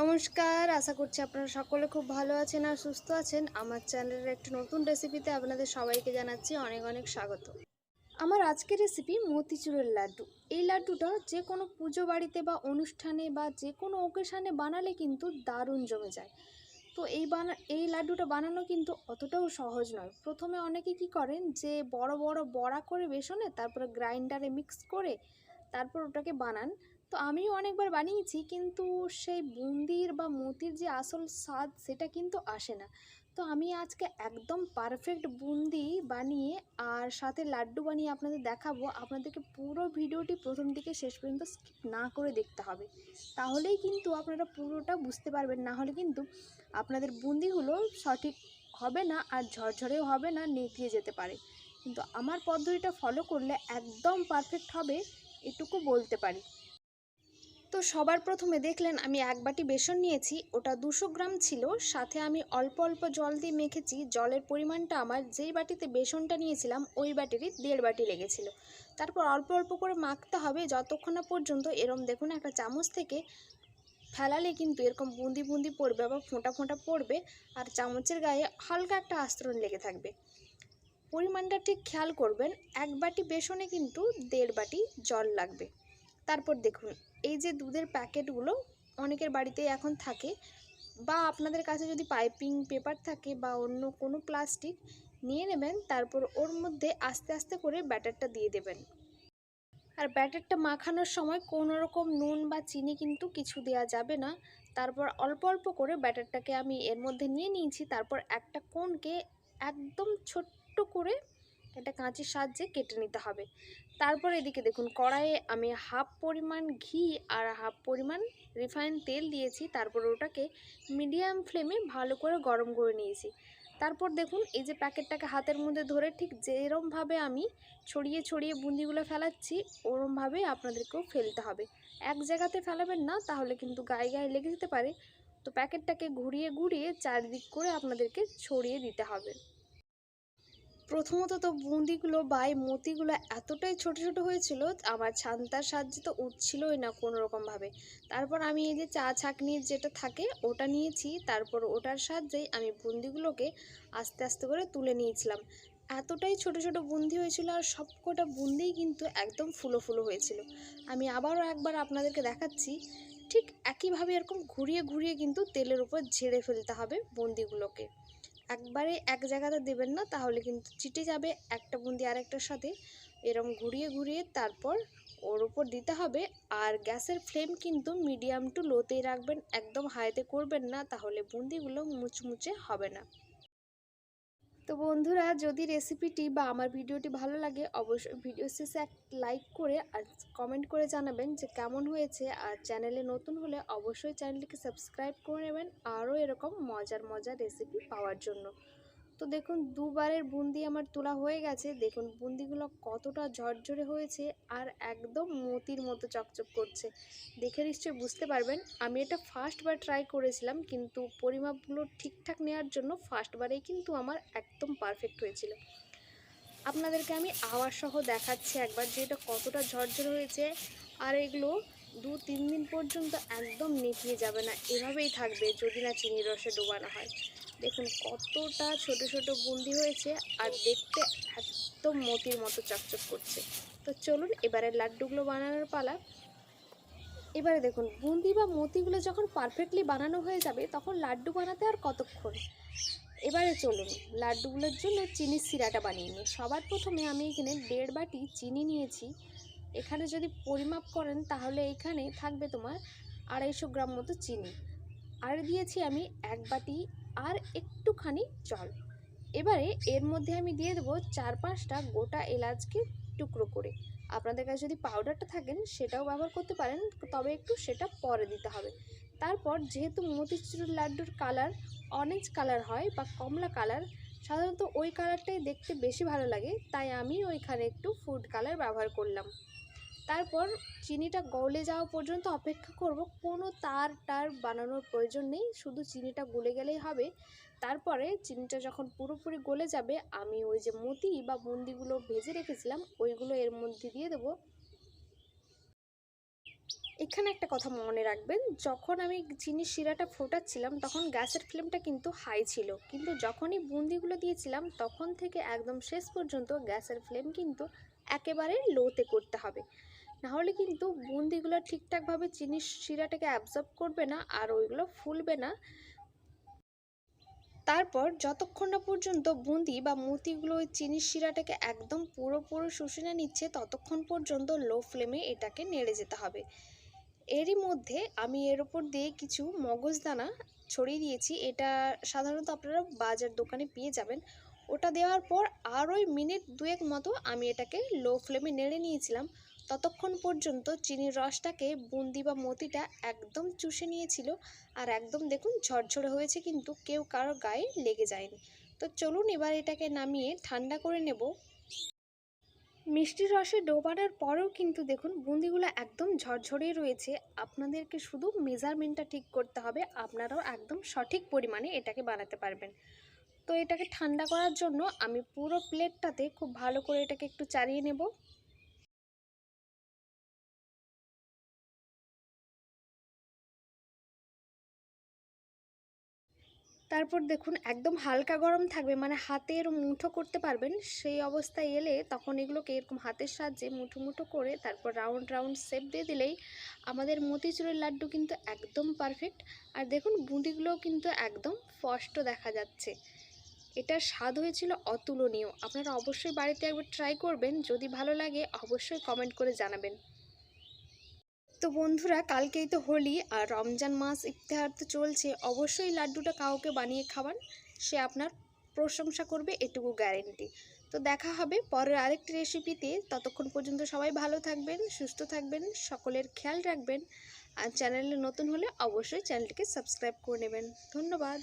নমস্কার, আশা করছি আপনারা সকলে খুব ভালো আছেন আর সুস্থ আছেন। আমার চ্যানেলের একটি নতুন রেসিপিতে আপনাদের সবাইকে জানাচ্ছি অনেক অনেক স্বাগত। আমার আজকের রেসিপি মতিচুরের লাড্ডু। এই লাড্ডুটা যে কোনো পুজো বাড়িতে বা অনুষ্ঠানে বা যে কোনো ওকেশানে বানালে কিন্তু দারুণ জমে যায়। তো এই বানা, এই লাড্ডুটা বানানো কিন্তু অতটাও সহজ নয়। প্রথমে অনেকে কি করেন যে বড় বড় বড়া করে বেসনে, তারপরে গ্রাইন্ডারে মিক্স করে তারপর ওটাকে বানান। তো আমিও অনেকবার বানিয়েছি কিন্তু সেই বুন্দির বা মতির যে আসল স্বাদ সেটা কিন্তু আসে না। তো আমি আজকে একদম পারফেক্ট বুন্দি বানিয়ে আর সাথে লাড্ডু বানিয়ে আপনাদের দেখাবো। আপনাদেরকে পুরো ভিডিওটি প্রথম থেকে শেষ পর্যন্ত স্কিপ না করে দেখতে হবে। তাহলেই কিন্তু আপনারা পুরোটা বুঝতে পারবেন। না হলে কিন্তু আপনাদের বুন্দিগুলো সঠিক হবে না আর ঝরঝরেও হবে না, নেতিয়ে যেতে পারে। কিন্তু আমার পদ্ধতিটা ফলো করলে একদম পারফেক্ট হবে। এটুকু বলতে পারি। তো সবার প্রথমে দেখলেন আমি এক বাটি বেসন নিয়েছি, ওটা দুশো গ্রাম ছিল, সাথে আমি অল্প অল্প জল দিয়ে মেখেছি, জলের পরিমাণটা আমার যেই বাটিতে বেসনটা নিয়েছিলাম, ওই বাটিরই দেড় বাটি লেগেছিল। তারপর অল্প অল্প করে মাখতে হবে, যতক্ষণ না পর্যন্ত এরম দেখুন একটা চামচ থেকে ফেলালে কিন্তু এরকম বুন্দি বুন্দি পড়বে বা ফোঁটা ফোঁটা পড়বে, আর চামচের গায়ে হালকা একটা আস্তরণ লেগে থাকবে। পরিমাণটা ঠিক খেয়াল করবেন, এক বাটি বেসনে কিন্তু দেড় বাটি জল লাগবে। তারপর দেখুন, এই যে দুধের প্যাকেটগুলো অনেকের বাড়িতেই এখন থাকে বা আপনাদের কাছে যদি পাইপিং পেপার থাকে বা অন্য কোনো প্লাস্টিক নিয়ে নেবেন, তারপর ওর মধ্যে আস্তে আস্তে করে ব্যাটারটা দিয়ে দেবেন। আর ব্যাটারটা মাখানোর সময় কোনো রকম নুন বা চিনি কিন্তু কিছু দেওয়া যাবে না। তারপর অল্প অল্প করে ব্যাটারটাকে আমি এর মধ্যে নিয়ে নিয়েছি, তারপর একটা কোনকে একদম ছোট্ট করে এটা কাঁচির সাহায্যে কেটে নিতে হবে। তারপর এদিকে দেখুন, কড়াইয়ে আমি হাফ পরিমাণ ঘি আর হাফ পরিমাণ রিফাইন তেল দিয়েছি। তারপর ওটাকে মিডিয়াম ফ্লেমে ভালো করে গরম করে নিয়েছি। তারপর দেখুন, এই যে প্যাকেটটাকে হাতের মধ্যে ধরে ঠিক যেরমভাবে আমি ছড়িয়ে ছড়িয়ে বুন্দিগুলো ফেলাচ্ছি, ওরমভাবেই আপনাদেরকেও ফেলতে হবে। এক জায়গাতে ফেলাবেন না, তাহলে কিন্তু গায়ে গায়ে লেগে যেতে পারে। তো প্যাকেটটাকে ঘুরিয়ে ঘুরিয়ে চারদিক করে আপনাদেরকে ছড়িয়ে দিতে হবে। প্রথমত তো বুন্দিগুলো বা এই মতিগুলো এতটাই ছোট ছোট হয়েছিল, আমার ছান্তার সাহায্যে তো উঠছিলই না কোনো রকমভাবে তারপর আমি এই যে চা ছাঁকনির যেটা থাকে, ওটা নিয়েছি, তারপর ওটার সাহায্যেই আমি বুন্দিগুলোকে আস্তে আস্তে করে তুলে নিয়েছিলাম। এতটাই ছোট ছোট বুন্দি হয়েছিল আর সবকটা বুন্দিই কিন্তু একদম ফুলো ফুলো হয়েছিল। আমি আবারও একবার আপনাদেরকে দেখাচ্ছি, ঠিক একইভাবে এরকম ঘুরিয়ে ঘুরিয়ে কিন্তু তেলের উপর ঝেড়ে ফেলতে হবে বুন্দিগুলোকে। একবারে এক জায়গাতে দেবেন না, তাহলে কিন্তু চিটে যাবে একটা বুন্দি আরেকটার সাথে। এরম ঘুরিয়ে ঘুরিয়ে তারপর ওর উপর দিতে হবে। আর গ্যাসের ফ্লেম কিন্তু মিডিয়াম টু লোতেই রাখবেন, একদম হাইতে করবেন না, তাহলে বুন্দিগুলো মুচমুচে হবে না। তো বন্ধুরা যদি রেসিপিটি বা আমার ভিডিওটি ভালো লাগে, অবশ্যই ভিডিও শেষে এক লাইক করে আর কমেন্ট করে জানাবেন যে কেমন হয়েছে। আর চ্যানেলে নতুন হলে অবশ্যই চ্যানেলটিকে সাবস্ক্রাইব করে নেবেন। আরও এরকম মজার মজার রেসিপি পাওয়ার জন্য। তো দেখুন, দুবারের বুন্দি আমার তোলা হয়ে গেছে। দেখুন, বুন্দিগুলো কতটা ঝরঝরে হয়েছে আর একদম মতির মতো চকচক করছে। দেখে নিশ্চয়ই বুঝতে পারবেন, আমি এটা ফার্স্টবার ট্রাই করেছিলাম, কিন্তু পরিমাপগুলো ঠিকঠাক নেওয়ার জন্য ফার্স্টবারেই কিন্তু আমার একদম পারফেক্ট হয়েছিল। আপনাদেরকে আমি আওয়াজ সহ দেখাচ্ছি একবার যে এটা কতটা ঝরঝরে হয়েছে। আর এগুলো দু তিন দিন পর্যন্ত একদম নেতিয়ে যাবে না, এভাবেই থাকবে, যদি না চিনির রসে ডোবানো হয়। দেখুন, কতটা ছোট ছোট বুন্দি হয়েছে আর দেখতে একদম মতির মতো চকচক করছে। তো চলুন, এবারে লাড্ডুগুলো বানানোর পালা। এবারে দেখুন বুন্দি বা মতিগুলো যখন পারফেক্টলি বানানো হয়ে যাবে, তখন লাড্ডু বানাতে আর কতক্ষণ? এবারে চলুন, লাড্ডুগুলোর জন্য চিনির সিরাটা বানিয়ে নিই। সবার প্রথমে আমি এখানে দেড় বাটি চিনি নিয়েছি। এখানে যদি পরিমাপ করেন, তাহলে এখানে থাকবে তোমার আড়াইশো গ্রাম মতো চিনি। আর দিয়েছি আমি এক বাটি আর একটুখানি জল। এবারে এর মধ্যে আমি দিয়ে দেবো চার পাঁচটা গোটা এলাচকে টুকরো করে। আপনাদের কাছে যদি পাউডারটা থাকেন, সেটাও ব্যবহার করতে পারেন, তবে একটু সেটা পরে দিতে হবে। তারপর যেহেতু মতিচুর লাড্ডুর কালার অরেঞ্জ কালার হয় বা কমলা কালার সাধারণত ওই কালারটাই দেখতে বেশি ভালো লাগে, তাই আমি ওইখানে একটু ফুড কালার ব্যবহার করলাম। তারপর চিনিটা গলে যাওয়া পর্যন্ত অপেক্ষা করব। কোনো তার টার বানানোর প্রয়োজন নেই, শুধু চিনিটা গলে গেলেই হবে। তারপরে চিনিটা যখন পুরোপুরি গলে যাবে, আমি ওই যে মতি বা বুন্দিগুলো ভেজে রেখেছিলাম, ওইগুলো এর মধ্যে দিয়ে দেবো। এখানে একটা কথা মনে রাখবেন, যখন আমি চিনির শিরাটা ফোটাচ্ছিলাম, তখন গ্যাসের ফ্লেমটা কিন্তু হাই ছিল। কিন্তু যখনই বুন্দিগুলো দিয়েছিলাম, তখন থেকে একদম শেষ পর্যন্ত গ্যাসের ফ্লেম কিন্তু একেবারে লোতে করতে হবে। নাহলে কিন্তু বুন্দিগুলো ঠিকঠাকভাবে চিনির শিরাটাকে অ্যাবজর্ব করবে না আর ওইগুলো ফুলবে না। তারপর যতক্ষণ না পর্যন্ত বুন্দি বা মুতিগুলো ওই চিনির শিরাটাকে একদম পুরোপুরো শুষে নিচ্ছে, ততক্ষণ পর্যন্ত লো ফ্লেমে এটাকে নেড়ে যেতে হবে। এরই মধ্যে আমি এর ওপর দিয়ে কিছু মগজদানা ছড়িয়ে দিয়েছি। এটা সাধারণত আপনারা বাজার দোকানে পেয়ে যাবেন। ওটা দেওয়ার পর আর ওই মিনিট দুয়েক মতো আমি এটাকে লো ফ্লেমে নেড়ে নিয়েছিলাম। ততক্ষণ পর্যন্ত চিনির রসটাকে বুন্দি বা মতিটা একদম চুষে নিয়েছিল। আর একদম দেখুন ঝরঝরে হয়েছে কিন্তু কেউ কারও গায়ে লেগে যায়নি। তো চলুন এবার এটাকে নামিয়ে ঠান্ডা করে নেব। মিষ্টির রসে ডোবানোর পরেও কিন্তু দেখুন বুন্দিগুলো একদম ঝরঝরে রয়েছে। আপনাদেরকে শুধু মেজারমেন্টটা ঠিক করতে হবে। আপনারাও একদম সঠিক পরিমাণে এটাকে বানাতে পারবেন। তো এটাকে ঠান্ডা করার জন্য আমি পুরো প্লেটটাতে খুব ভালো করে এটাকে একটু চালিয়ে নেব। তারপর দেখুন, একদম হালকা গরম থাকবে মানে হাতে হাতের মুঠো করতে পারবেন, সেই অবস্থায় এলে তখন এগুলোকে এরকম হাতের সাহায্যে মুঠো মুঠো করে তারপর রাউন্ড রাউন্ড শেপ দিয়ে দিলেই আমাদের মতিচুরের লাড্ডু কিন্তু একদম পারফেক্ট আর দেখুন, বুঁদিগুলোও কিন্তু একদম স্পষ্ট দেখা যাচ্ছে। এটার স্বাদ হয়েছিল অতুলনীয়। আপনারা অবশ্যই বাড়িতে একবার ট্রাই করবেন, যদি ভালো লাগে অবশ্যই কমেন্ট করে জানাবেন। তো বন্ধুরা, কালকেই তো হোলি আর রমজান মাস ইফতেহার তো চলছে। অবশ্যই লাড্ডুটা কাউকে বানিয়ে খাওয়ান, সে আপনার প্রশংসা করবে, এটুকু গ্যারেন্টি তো দেখা হবে পরের আরেকটি রেসিপিতে ততক্ষণ পর্যন্ত সবাই ভালো থাকবেন, সুস্থ থাকবেন, সকলের খেয়াল রাখবেন। আর চ্যানেলে নতুন হলে অবশ্যই চ্যানেলটিকে সাবস্ক্রাইব করে নেবেন। ধন্যবাদ।